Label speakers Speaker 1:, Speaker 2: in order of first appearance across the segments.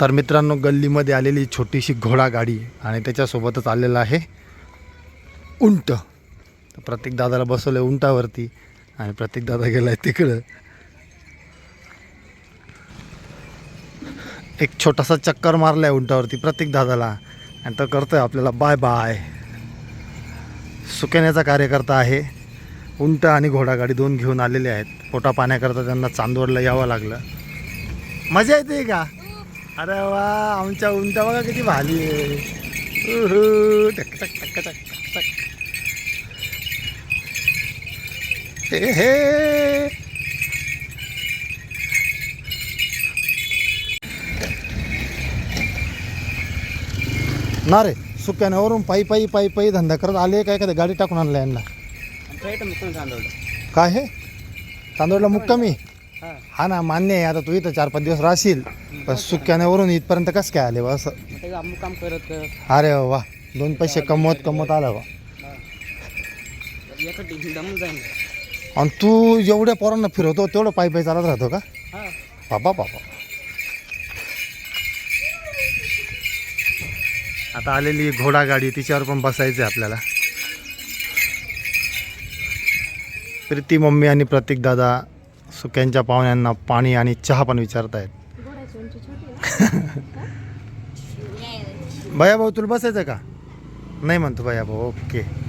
Speaker 1: तर मित्रांनो गल्लीमध्ये आलेली छोटीशी घोडा गाडी आणि त्याच्यासोबतच आलेलं आहे उंट. तर प्रत्येक दादाला बसवलं आहे उंटावरती आणि प्रत्येक दादा गेला आहे तिकडं. एक छोटासा चक्कर मारला आहे उंटावरती प्रत्येक दादाला आणि तो करतोय आपल्याला बाय बाय सुकेण्याचा कार्यकर्ता आहे. उंट आणि घोडागाडी दोन घेऊन आलेले आहेत. पोटा पाण्याकरता त्यांना चांदवडला यावं लागलं. मजा येते का? अरे वा आमच्या उंट बघा किती भाली आहे. टक टक टक टक टक. हे हे. ना रे सुक्याण्यावरून पायी पायी पायी पायी धंदा करत आले काय एखाद्या गाडी टाकून आणला यांना? काय हे? तांदूळला मुक्कामी?
Speaker 2: हा.
Speaker 1: ना मान्य आहे. आता तू इथं चार पाच दिवस राहशील. पण सुक्याण्यावरून इथपर्यंत कसं काय आले बा असं?
Speaker 2: काम करत.
Speaker 1: अरे वा. दोन पैसे कमवत कमवत आला बा. आणि तू जेवढ्या पोरांना फिरवतो तेवढं पायी पायी चालत राहतो का? बाबा बाबा. आता आलेली घोडा गाडी तिच्यावर पण बसायचं आहे आपल्याला. प्रीती मम्मी आणि प्रतीक दादा सुक्यांच्या पाहुण्यांना पाणी आणि चहा पण विचारतायत. भया भाऊ तुला बसायचं का? नाही म्हणतो भया भाऊ ओके.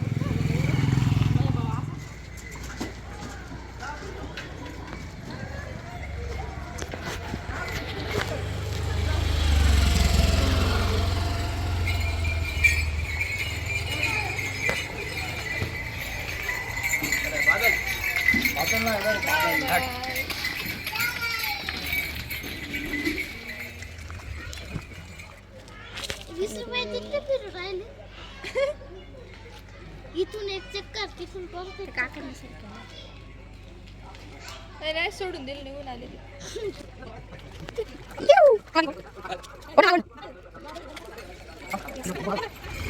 Speaker 3: वीस रुपये तिथले फिरू राहिले. इथून एक चक्कर तिथून परत काका
Speaker 4: नाही सोडून दिलं निघून आले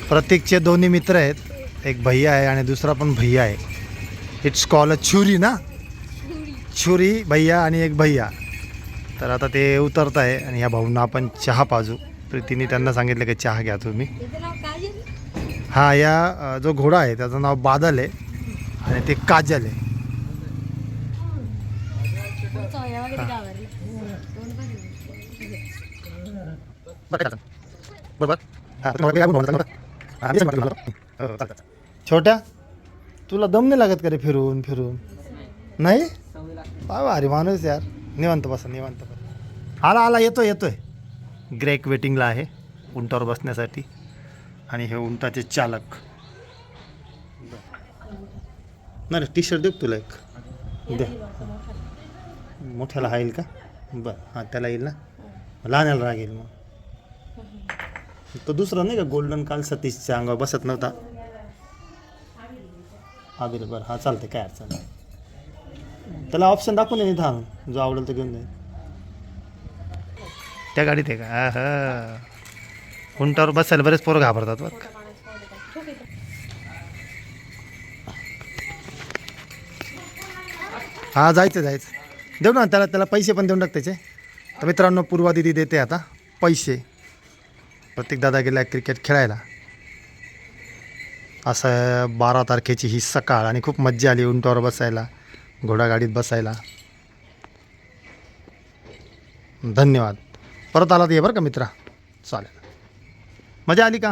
Speaker 1: प्रतीकचे दोन्ही मित्र आहेत. एक भैया आहे आणि दुसरा पण भैया आहे. इट्स कॉल अ छुरी ना? छुरी भैया आणि एक भैया. तर आता ते उतरत आहे आणि ह्या भाऊंना आपण चहा पाजू. प्रीतीने त्यांना सांगितलं की चहा घ्या तुम्ही. हा या जो घोडा आहे त्याचं नाव बादल आहे आणि ते काजल आहे. बरोबर. हा? हा. छोट्या तुला दम नाही लागत का रे फिरून फिरून? नाही? काय अरे माणूस यार. निवांत बसा निवांत बसा. आला आला येतो येतोय. ग्रेक वेटिंगला आहे उंटावर बसण्यासाठी. आणि हे उंटाचे चालक. नाही रे टी शर्ट देऊ तुला एक? दे. मोठ्याला हा येईल का? बरं हां त्याला येईल ना? लहान्याला राग येईल मग. तो दुसरा नाही का गोल्डन काल सतीशच्या अंगावर बसत नव्हता? हा बरं हां चालतं काय अडचण नाही. त्याला ऑप्शन दाखवून दे निधान जो आवडेल तो घेऊन जाईल त्या गाडीत आहे का? हा उंटावर बसायला बरेच पोरं घाबरतात बघ हा जायचं जायचं. देऊ ना त्याला त्याला पैसे पण देऊन टाक त्याचे. तर मित्रांनो पूर्वा दिदी देते आता पैसे. प्रत्येक दादा गेला क्रिकेट खेळायला. असं बारा तारखेची ही सकाळ आणि खूप मज्जा आली उंटावर बसायला. घोडागाडीत बसायला. धन्यवाद. परत आला तर ये बरं का मित्रा? चालेल. मजा आली का?